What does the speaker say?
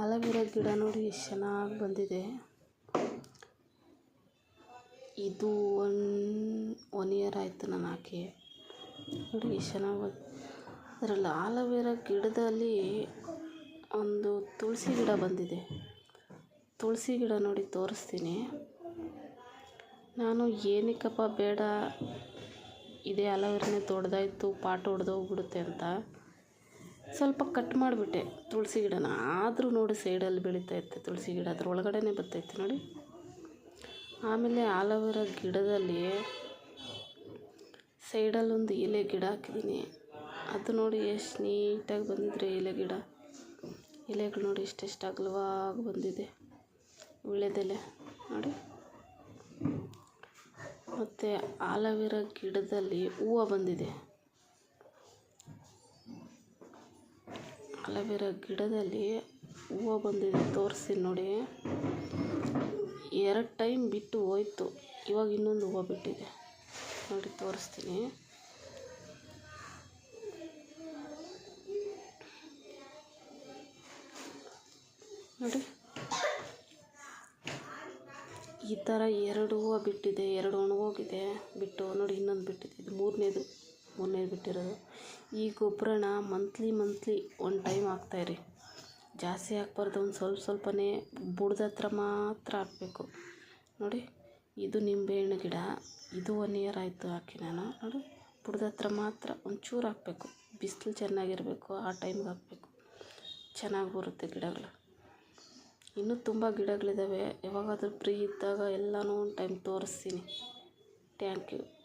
Aloe vera ಗಿಡ ನೋಡಿ ಎಷ್ಟು ಚೆನ್ನಾಗಿ ಬಂದಿದೆ. ಇದು ಒನ್ ಒನ್ ಇಯರ್ ಆಯಿತು ನಾನು ಹಾಕಿ ನೋಡಿ ಎಷ್ಟು ಚೆನ್ನಾಗಿ ಅದರಲ್ಲಿ ಆಲೋವೆರಾ ಗಿಡದಲ್ಲಿ ಒಂದು ತುಳಸಿ ಗಿಡ ಬಂದಿದೆ. ತುಳಸಿ ಗಿಡ ನೋಡಿ ತೋರಿಸ್ತೀನಿ. ನಾನು ಏನಕ್ಕಪ್ಪ ಬೇಡ, ಇದೇ ಅಲೋವೆರಾನೇ ದೊಡ್ಡದಾಯ್ತು ಪಾಟ್ ಒಡೆದೋಗ್ಬಿಡುತ್ತೆ ಅಂತ. ಸ್ವಲ್ಪ ಕಟ್ ಮಾಡಿಬಿಟ್ಟೆ ತುಳಸಿ ಗಿಡನ. ಆದರೂ ನೋಡಿ ಸೈಡಲ್ಲಿ ಬೆಳೀತೈತೆ ತುಳಸಿ ಗಿಡ, ಅದ್ರ ಒಳಗಡೆನೇ ಬರ್ತೈತೆ ನೋಡಿ. ಆಮೇಲೆ ಆಲೋವೆರಾ ಗಿಡದಲ್ಲಿ ಸೈಡಲ್ಲೊಂದು ಎಲೆ ಗಿಡ ಹಾಕಿದ್ದೀನಿ. ಅದು ನೋಡಿ ಎಷ್ಟು ನೀಟಾಗಿ ಬಂದಿದ್ರೆ ಎಲೆ ಗಿಡ. ಎಲೆಗಳು ನೋಡಿ ಇಷ್ಟೆಷ್ಟು ಅಗಲವಾಗಿ ಬಂದಿದೆ. ವೀಳ್ಯದೆಲೆ ನೋಡಿ. ಮತ್ತು ಆಲೋವೆರಾ ಗಿಡದಲ್ಲಿ ಹೂವು ಬಂದಿದೆ. ಆಲೋವೆರಾ ಗಿಡದಲ್ಲಿ ಹೂವು ಬಂದಿದೆ ತೋರಿಸ್ತೀನಿ ನೋಡಿ. ಎರಡು ಟೈಮ್ ಬಿಟ್ಟು ಹೋಯ್ತು, ಇವಾಗ ಇನ್ನೊಂದು ಹೂವು ಬಿಟ್ಟಿದೆ. ನೋಡಿ, ತೋರಿಸ್ತೀನಿ. ನೋಡಿ. ಈ ಥರ ಎರಡು ಹೂವು ಬಿಟ್ಟಿದೆ, ಎರಡು ಒಣಗೋಗಿದೆ, ಬಿಟ್ಟು ನೋಡಿ ಇನ್ನೊಂದು ಬಿಟ್ಟಿದೆ, ಇದು ಮೂರನೇದು. ಮೂರನೇದು ಬಿಟ್ಟಿರೋದು. ಈ ಗೊಬ್ಬರನ ಮಂತ್ಲಿ ಮಂತ್ಲಿ ಒನ್ ಟೈಮ್ ಹಾಕ್ತಾಯಿರಿ ಜಾಸ್ತಿ ಹಾಕ್ಬಾರ್ದು, ಒಂದು ಸ್ವಲ್ಪ ಸ್ವಲ್ಪನೇ ಬುಡದ ಹತ್ರ ಮಾತ್ರ ಹಾಕಬೇಕು. ನೋಡಿ, ಇದು ನಿಂಬೆಹಣ್ಣು ಗಿಡ. ಇದು ಒನ್ ಇಯರ್ ಆಯಿತು ಹಾಕಿ ನಾನು. ನೋಡಿ, ಬುಡದ ಹತ್ರ ಮಾತ್ರ ಒಂಚೂರು ಹಾಕಬೇಕು. ಬಿಸಿಲು ಚೆನ್ನಾಗಿರಬೇಕು, ಆ ಟೈಮ್ಗೆ ಹಾಕಬೇಕು. ಚೆನ್ನಾಗಿ ಬರುತ್ತೆ ಗಿಡಗಳು. ಇನ್ನೂ ತುಂಬ ಗಿಡಗಳಿದ್ದಾವೆ ಯಾವಾಗಾದರೂ ಫ್ರೀ ಇದ್ದಾಗ ಎಲ್ಲನೂ ಒಂದು ಟೈಮ್ ತೋರಿಸ್ತೀನಿ. Thank you